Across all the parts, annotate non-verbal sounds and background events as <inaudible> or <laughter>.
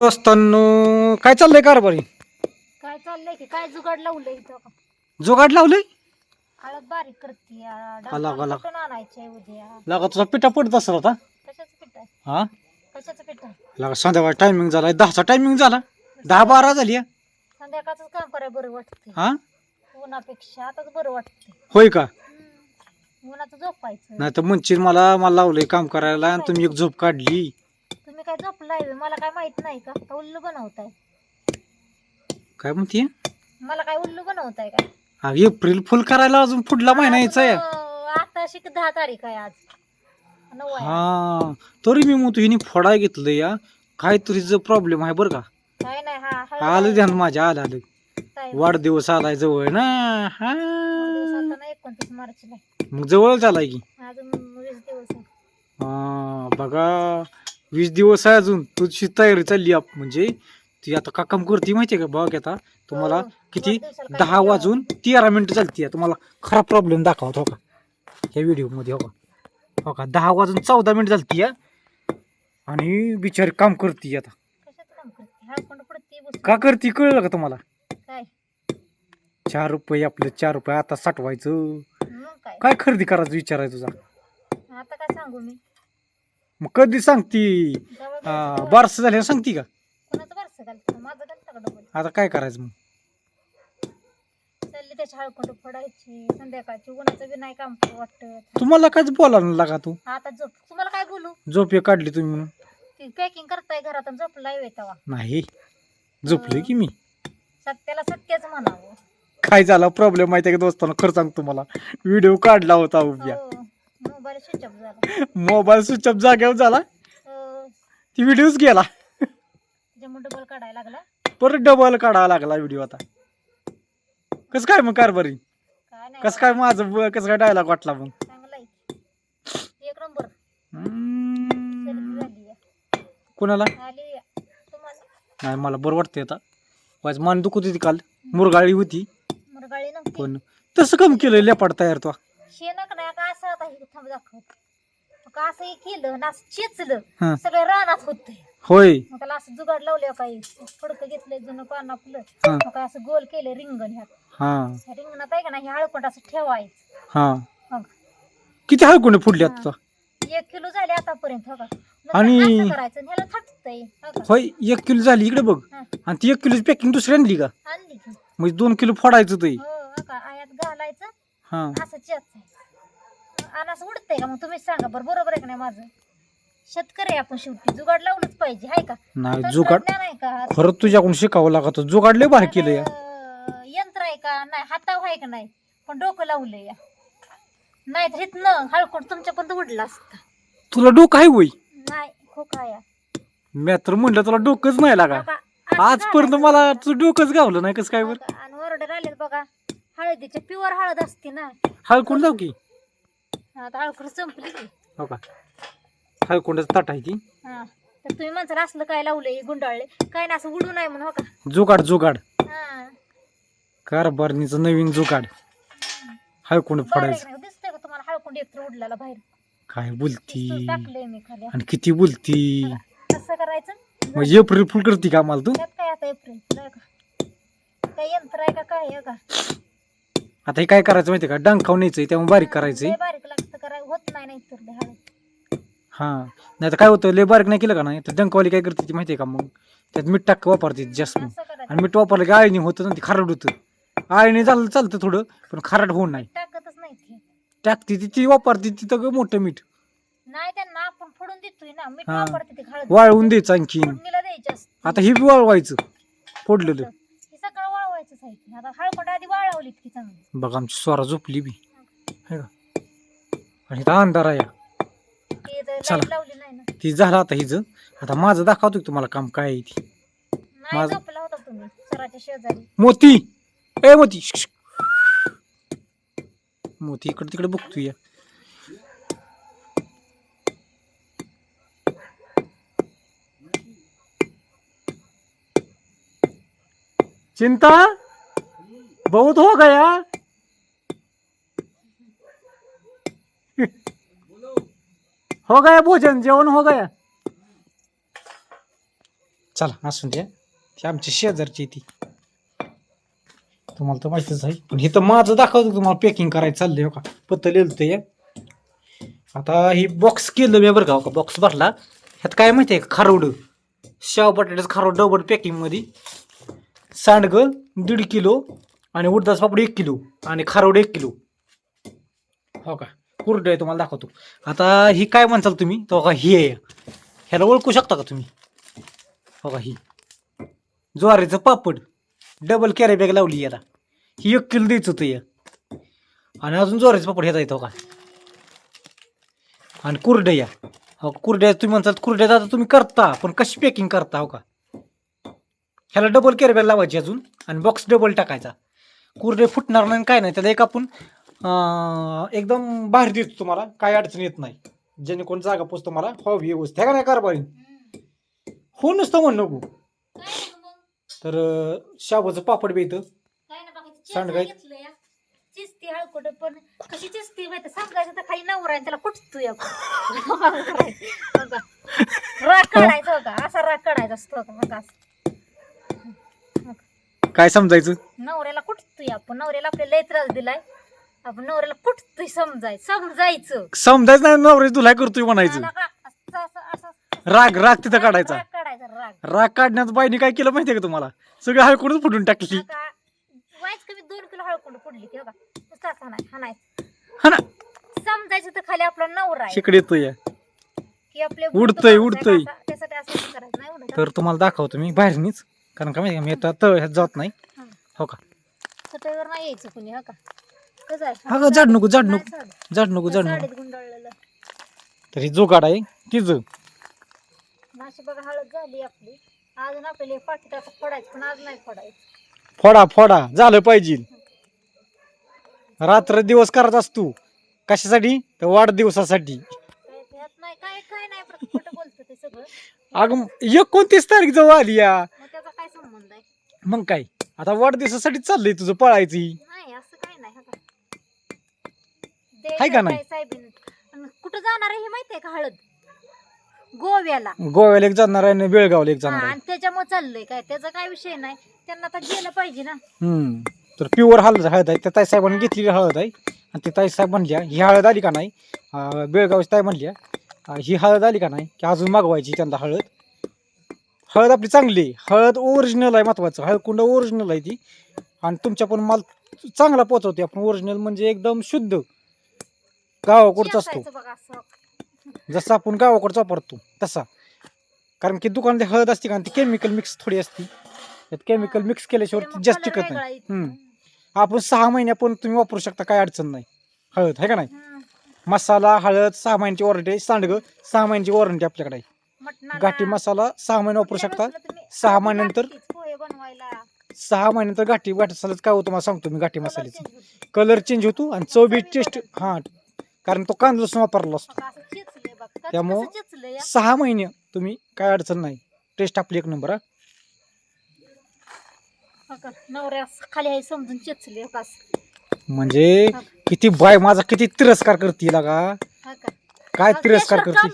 काय चाललंय कारभारी? काय चाललंय की काय जुगाड लावलंय इथं का? जुगाड लावलंय? हळद बारीक करते आला, आला. कुठून आणायचंय उद्या? लागा तुझा पिठा पडत असेल आता. कशाचं पीठ आहे? हा? कशाचं पीठ आहे? लागा संध्याकाळ टायमिंग झाला दहाचा टायमिंग झाला. दहा बारा झाली हा. संध्याकाळच काम करायला बरं वाटतंय. हा? उन्हापेक्षा आताच बरं वाटतंय. होय का? हम्म. उन्हाचं झोपायचं नाही तर म्हणशील मला मला लावलंय काम करायला आणि तुम्ही एक झोप काढली. काय झोपलाय? मला काय माहीत नाही का? का उल्लू बनवताय. काय म्हणते? मला काय उल्लू बनवताय हा, एप्रिल फुल करायला अजून पुढला महिना यायचा आहे आता शिक दहा तारीख आहे आज. नऊ आहे. हा तरी मी म्हणतो हिने फोडा घेतलं या. काहीतरी प्रॉब्लेम आहे बरं का. काय नाही हा हळद आलं आहे. ध्यान माझ्या आलं आलं. काय? वाढदिवस आलाय जवळ ना. हा. दिवस आता नाही एकोणतीस मार्चला. आहे. मग जवळ झालाय की. अजून वीस दिवस आहे. हा बघा. वीस दिवस आहे अजून. तुझी तयारी चालली आप म्हणजे ती आता का काम करते माहितीये का? बघ आता तुम्हाला हो, किती? वाढदिवसाला काय दहा? वाजून तेरा मिनिटं चालते तुम्हाला खरा प्रॉब्लेम दाखवतो हो का? या व्हिडिओमध्ये हो का? हो का? दहा वाजून चौदा मिनिट चालती आणि बिचारी काम करते आता. का करते कळलं का तुम्हाला? चार रुपये आपलं चार रुपये आता साठवायचं. काय? खरेदी करायचं विचार आहे तुझा? आता काय सांगू मी? मग कधी सांगती? हा. बारसं झाल्यावर सांगती का? कोणाचं बारसं घालतं माझं घालतं का डबल? आता काय करायचं मग? चालली त्याची हळकुंड फोडायची संध्याकाळची उन्हाचं बी नाही काम वाटत. तुम्हाला कायच बोलायला लागा तू आता झोप तुम्हाला काय बोलू? झोप हे काढली तुम्ही म्हणून. ती पॅकिंग करताय घरात आणि तेव्हा. नाही झोपलोय की मी. सत्याला सत्यच म्हणावं. काय झाला? प्रॉब्लेम माहिती आहे का दोस्तांना? खरं सांगतो तुम्हाला. व्हिडिओ काढला होता उभ्या. हो. मोबाईल स्विच ऑफ झाला. मोबाईल स्विच ऑफ जागेवर झाला? हो, ती व्हिडिओच गेला. त्याच्यामुळे डबल काढायला लागला. परत डबल काढावा लागला व्हिडिओ आता. कसं काय मग कारभारी काय नाही कसं काय माझं ब- कसं काय डायलॉग वाटला मग? चांगलाय एक नंबर हम्म. सेल्फी झाली आहे. कोणाला? आली आहे. तुम्हाला? नाही मला बरं वाटतंय आता. माझं मान दुखत होती काल. मुरगाळी होती. मुरगाळी नव्हती. पण तसं कम केलं लेपाड तयार तो. शेणक नाही का असं आता हे थांब दाखवत का असं हे केलं ना असं चेचलं सगळं रानात होत होय. मग त्याला असं जुगाड लावलं काही फडकं घेतलंय जुनं पान आपलं. हा. मग काय असं गोल केलं रिंगण ह्यात. हा. ह्या रिंगणात आहे का नाही हे हळपट असं ठेवायचं. हा. मग. किती हळकुंडे फुडले आता? एक किलो झाले आतापर्यंत हो का? आणि- असं करायचं आणि ह्याला थकतंय हो का? होय एक किलो झाली इकडे बघ. हा. आणि ती एक किलोची पॅकिंग दुसरी आणली का? आणली की. म्हणजे दोन किलो फोडायचं ते. हो हो का? आयात घालायचं हा. असं चेचायचं. आणि असं उडतंय का? मग तुम्हीच सांगा बरं बरोबर आहे का नाही माझं? शेतकरी आहे आपण शेवटी जुगाड लावलंच पाहिजे हाय का? नाही जुगाड तंत्रज्ञान आहे का? खरंच तुझ्याकडून शिकावं लागत. जुगाड लय भारी केलं या. अं, यंत्र आहे का? नाही हाताव आहे का नाही? पण डोकं लावलंय या. नाही तर इथनं हळकुंड तुमच्या पण उडला असता. तुला डोकं आहे वय नाही खोका या. मी तर म्हणलं तुला डोकंच नाही लागा. बघा, असं आजपर्यंत. मला तुझं डोकंच गावलं नाही कसं काय बघा, आणि ऑर्डर आलेत बघा. हळदीचे प्युअर हळद असते ना. हळकुंड जाऊ की. आता संपली. की हो का? हळकुंडच ताट आहे हा. तर तुम्ही म्हणसाल असलं काय लावलंय गुंडाळले काय ना असं उडू नये म्हणून हो का? जुगाड जुगाड. हा. कारभारणीचं नवीन जुगाड. हळकुंड बरं फोडायचं. का? दिसतंय का तुम्हाला? हळकुंड एकतर उडलेला बाहेर. काय बोलती? पिस्तूल टाकलंय मी खाली. आणि किती बोलती? कसं करायचं? म्हणजे एप्रिल फुल करते का मला तू? त्यात काय आता एप्रिल? नाही का काय यंत्र आहे का काय आहे का? आता हे काय करायचं माहितीये का? डंकाव न्यायचंय तेव्हा बारीक करायचंय लय बारीक लागतं होत नाही नाही तर हळद हा नाही तर काय होतं लय बारीक नाही केलं का नाही? तर डंकावाली काय करते ती माहितीये का मग? त्यात मीठ टाक वापरते जास्त. मग असं करायचं. आणि मीठ वापरलं की आळणी होतं ना ती खारड होतं. आळणी झालं चालतं थोडं पण खारट होऊन नाही. टाकतच नाही ते. टाकते ती ती वापरते तिथं ग मोठं मीठ. नाही त्यांना आपण फोडून देतोय ना मीठ हा. वापरते ते हळद वाळवून द्यायचं आणखीन. फोडणीला द्यायची असते. आता हे बी वाळवायचं फोडलेलं. हे सगळं वाळवायचंच आहे. ते. आता हळकुंड आधी वाळवलीत की चांगली. बघा आमची स्वरा झोपली बी. हे का आणि इथं अंधार आहे. ते चला. लाइट लावली नाही ना. ती झालं आता हिचं. आता माझं दाखवतो की तुम्हाला काम काय आहे ती. नाही माझं- झोपला होता तुम्ही सराच्या शेजारी. मोती! ए मोती! श्श, श्श. मोती इकडे तिकडे बघतोय. या. चिंता? बहुत हो गया? हो गया भोजन जेवण हो गया. चला असून द्या. ती आमची शेजारची आहे ती. तुम्हाला तर माहितीच आहे. पण हे तर माझं दाखवतो तुम्हाला पॅकिंग करायचं चाललंय हो का पत्ता लिहिलं ते. आता ही बॉक्स केलं मी बरं का हो का? बॉक्स भरला. ह्यात काय माहिती आहे का? शाव बटाट्याचं खारोड डबल पॅकिंगमध्ये सांडगं दीड किलो आणि उडदास पापड एक किलो आणि खारोड एक किलो. हो का? कुरडे आहे तुम्हाला दाखवतो. आता ही काय म्हणताल तुम्ही? तो का ही आहे. ह्याला ओळखू शकता का तुम्ही? हो का ही. ज्वारीचं पापड. डबल कॅरी बॅग लावली याला. ही एक किलो द्यायचं होतं या आणि अजून ज्वारीचं पापड ह्याचा येतो का? आणि कुरड्या या. हो कुरड्या तुम्ही म्हणताल कुरड्या आता तुम्ही करता पण कशी पॅकिंग करता हो का? ह्याला डबल कॅरी बॅग लावायची अजून आणि बॉक्स डबल टाकायचा. कुरडे फुटणार नाही काय नाही त्याला एक आपण एकदम बाहेर देतो तुम्हाला. काय अडचण येत नाही. ज्याने कोण जागा पोचतो तुम्हाला. हो व्यवस्थित. आहे का नाही कारभारी हो नुसतं म्हण नको. तर शाबूचं पापड बी इथं. काय ना बघायचं? सांड चीज काय? घेतलं या. चिस्ती हळकुट पण कशी चिस्ती माहिती समजायचं तर खाली नवरा आहे त्याला कुठतो या. राग काढायचा होता असा राग काढायचा असतो. काय समजायचं? नवऱ्याला कुठतोय आपण नवऱ्याला आपल्याला लय त्रास दिलाय. आपण नवऱ्याला कुठतोय समजाय समजायचं. समजायचं नाही नवऱ्याची तुला करतोय म्हणायचं. त्याला का- असं- असं- असं- राग राग तिथं काढायचा. राग काढायचा राग. राग काढण्यात बाईने काय केलं माहितीये का तुम्हाला? सगळं हळकडून फुटून टाकली. आता वाईच कमी दोन किलो हळकुंड पडली ती बघा. नुसतं असं हाणाय हाणाय हा ना. समजायचं तर खाली आपला नवरा आहे. शिकडे येतोय. की आपले उडतंय, माणूस आहे उडतंय. का असं- त्यासाठी असं नाही करायचं नाही उडत. तर तुम्हाला दाखवतो मी बाहेरनीच. कारण का माहिती का मी आता तळ ह्यात जात नाही. हं. हो का? सटईवर नाही यायचं कुणी हा का? आहे. अगं जाड नको जाड नको. जाड नको जाड नको. साडीत गुंडाळलेलं. तर ही जोगाड आहे तिचं. नाशी बघा हळद झाली आपली. अजून आपल्याला पाकिट आता फोडायचं पण आज नाही फोडायचं. फोडा फोडा झालं पाहिजे. रात्र दिवस करत असतो कशासाठी? तर वाढदिवसासाठी काय त्यात नाही काय काय नाही पण खोटं बोलतं ते सगळं. अगं एक कोणतीच तारीख जवळ आली या. मग त्याचा काय संबंध आहे? मग काय? आता वाढदिवसासाठी चाललंय तुझं पळायची. नाही हाय का नाही? साहेबीन. कुठं जाणार आहे हे माहितीये का हळद? गोव्याला. गोव्याला एक जाणार आहे आणि बेळगावला एक हा, जाणार आहे. आणि त्याच्यामुळे चाललंय काय त्याचा काय विषय नाही. त्यांना आता गेलं पाहिजे ना. हम्म. तर प्युअर हळद हळद आहे त्या ताईसाहेबांनी घेतलेली हळद आहे. आणि ती ताईसाहेब म्हणल्या ही हळद आली का नाही? अं, बेळगावची ताई म्हणल्या अं, ही हळद आली का नाही? की अजून मागवायची त्यांना हळद. हळद आपली चांगली आहे. हळद ओरिजिनल आहे महत्वाचं. हळद कुंड ओरिजिनल आहे ती. आणि तुमच्या पण माल चांगला पोचवते आपण ओरिजिनल म्हणजे एकदम शुद्ध. गावाकडचा असतो. शेकायचं बघा असं. जसं आपण गावाकडचा वापरतो तसा. कारण की दुकानात हळद असते का ती केमिकल मिक्स थोडी असते. त्यात केमिकल मिक्स केल्याशिवाय ती जास्त टिकत नाही. हम्म. आपण सहा महिन्या पण तुम्ही वापरू शकता काय अडचण नाही. हळद आहे का नाही. मसाला हळद सहा महिन्याची वॉरंटी आहे. सांडगं सहा महिन्याची वॉरंटी आपल्याकडे. आहे गाठी मसाला सहा महिने वापरू शकता. सहा महिन्यानंतर लागतेच पोहे बनवायला. सहा महिन्यानंतर गाठी गाठी मसाल्याचं काय होतं तुम्हाला सांगतो मी गाठी मसाल्याचं. कलर चेंज होतो आणि चव बी चवी टेस्ट. हां कारण तो कांदूस वापरला असतो. त्यामुळं सहा महिने तुम्ही काय अडचण नाही. टेस्ट आपली एक नंबर म्हणजे किती बाय माझा किती तिरस्कार करते लागा. काय तिरस्कार करते?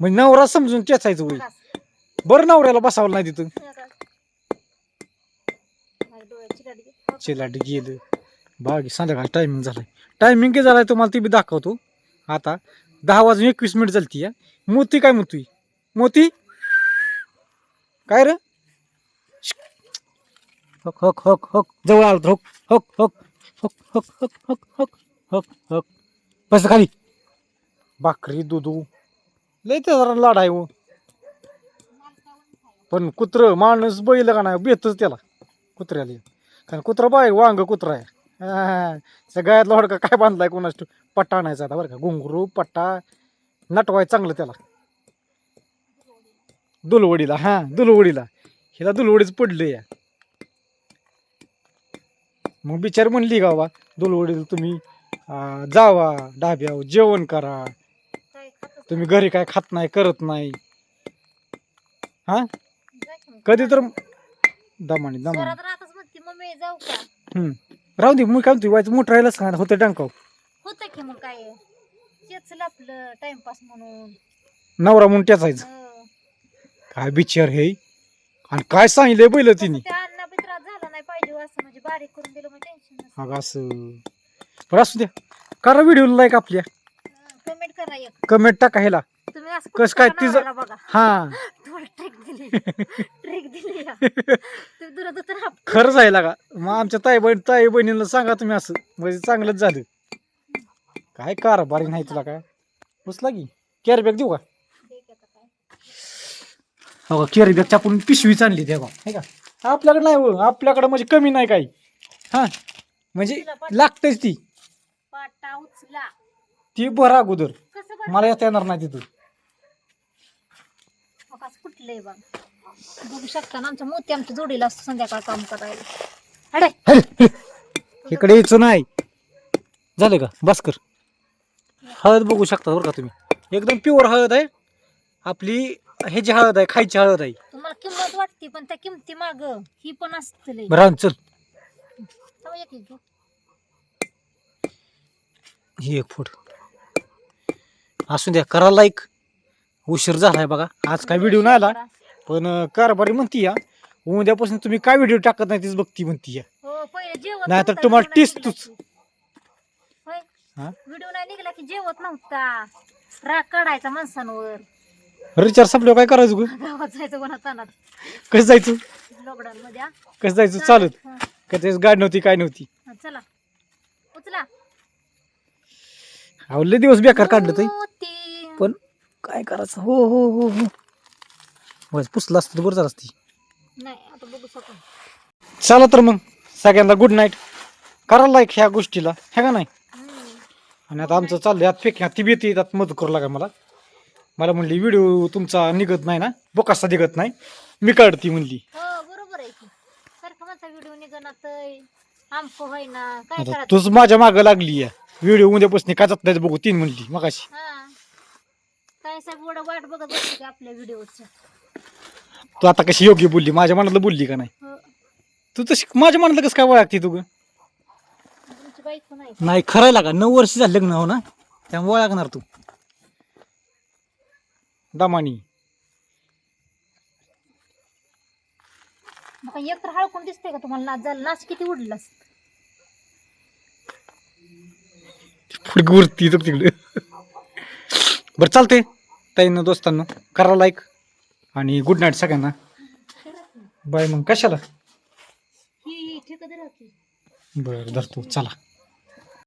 म्हणजे नवरा समजून चेचायचं होईल. बरं नवऱ्याला बसावलं नाही तिथं. चिलाट गेलं. बाकी संध्याकाळ टायमिंग झालाय टायमिंग किती झालाय तुम्हाला ती बी दाखवतो आता दहा वाजून एकवीस मिनिट झाली या मोती काय मोती मोती काय रे हक हक हक हक जवळ आलो तर हक हक हक हक हक हक हक हक हक हक बस खाली भाकरी दुधू लय ते जरा लाड आहे हो पण कुत्र माणूस बैल का नाही बेतच त्याला कुत्र्याला कारण कुत्रा बाय वांग कुत्रा आहे हा, सगळ्यात लोडका काय बांधलाय कोणाच. पट्टा आणायचा आता बरं का. घुंगरू पट्टा नटवाय चांगलं त्याला. दुलवडीला हा दुलवडीला. हिला दुलवडीच पडलं या. मग बिचार म्हणली गावा दुलवडीला तुम्ही जावा डाब्यावर जेवण करा. तुम्ही घरी काय खात नाही करत नाही. हा. कधी तर दमानी दमानी. राहू दे मी काय म्हणतो व्हायचं मोठं राहिलंच का होतं डंकाव. होतं की मग काय? आपलं टाइमपास म्हणून. नवरा म्हणून टेचायचं हो. काय बिचार हे? आणि काय सांगितलंय बैल तिने? त्या अन्न बी त्रास झाला नाही पाहिजे हो असं म्हणजे बारीक करून दिलं मग टेन्शन अगं असं. बरं असू द्या. करा व्हिडिओ लाईक आपल्या. कमेंट करा एक. कमेंट टाका ह्याला. तुम्ही असं कसं काय कुठं तिचं- बघा. हा. <laughs> थोडं ट्रिक दिली. <laughs> ट्रिक दिली या. <laughs> तुम्ही दुरात तर आप- खरंच आहे लागा. मग आमच्या ताई बहीण ताई बहिणीला सांगा तुम्ही असं. म्हणजे चांगलंच झालं. काय कारभारी नाही तुला काय? उचला की. कॅरी बॅग देऊ का. हो का? कॅरी बॅगची आपण पिशवीच आणली तेव्हा. हे का? आपल्याकडे नाही हो. आपल्याकडे म्हणजे कमी नाही काही. हा? म्हणजे लागतेच ती. पाटा उचला. ती भरा अगोदर. कसं बरं मला येता येणार नाही तिथं. असं कुठलंय बघ. बघू शकता ना आमच्या मोती आमच्या जोडीला असतो संध्याकाळ काम करायला. अडे! इकडे यायचं नाही. झालं का? भास्कर हळद बघू शकता बरं का तुम्ही. एकदम प्युअर हळद आहे. आपली ह्याची हळद आहे खायची हळद आहे. तुम्हाला किंमत वाटते पण त्या किमती माग ही पण असते लय. बरं आण, चल. थांबा एक एक घेऊ. ही एक फूट असू द्या करा लाईक उशीर झालाय बघा. आज काय व्हिडिओ नाही आला पण कारभारी म्हणती या उद्यापासून तुम्ही काय व्हिडिओ टाकत नाही तीच बघती म्हणती या. हो पहिले जेवत नाही तर नव्हता, तुम्हाला व्हिडिओ नाही तूच. निघला की. होय व्हिडिओ नाही निघला की जेवत नव्हता. राग काढायचा माणसांवर. रिचार्ज संपल्यावर काय करायचं गं? गावात जायचं कसं जायचं? लॉकडाऊन मध्ये हा. कसं जायचं? चालत. हा, का त्याच गाडी नव्हती काय नव्हती. हा, चला. उचला. अहो, लय दिवस बेकार काढलं ते. पण काय करायचं? हो हो हो हो. बस पुसलं असतं तर बरं झालं असती. नाही आता बघू शकतो चला तर मग सगळ्यांना गुड नाईट करा लाईक ह्या गोष्टीला ह्या का नाही? आणि आता आमचं चाललंय आत फेक ती भीती येतात मदत करू लागा मला. मला म्हणली व्हिडिओ तुमचा निघत नाही ना बोकासा निघत नाही. मी काढती म्हणली. हो बरोबर आहे की. सारखं माझा व्हिडिओ निघणार आमको होय ना काय आता करायचं? तूच माझ्या मागं लागली आहे. व्हिडिओ उद्यापासून काय जात नाही बघू तीन म्हणली मगाशी. हा. काय साहेब एवढं वाट बघत बसते की आपल्या व्हिडिओच? तू आता कशी योग्य बोलली? माझ्या मनातलं बोलली का नाही? हो. तू तशी माझ्या मनातलं कसं काय ओळखते तू ग? तुमची बायको नाही नाही खरं लागा नऊ वर्ष झालं लग्न हो ना? त्यामुळे ओळखणार तू. दमानी. मग काय एक तर हळकून दिसते का तुम्हाला? नाच झालं. नाच किती उडलं असतं. पुढे वरती तर तिकडे. बरं चालते ताईनं दोस्तांनो करा लाईक आणि गुड नाईट सगळ्यांना. बाय मग कशाला? बरं धरतो चला.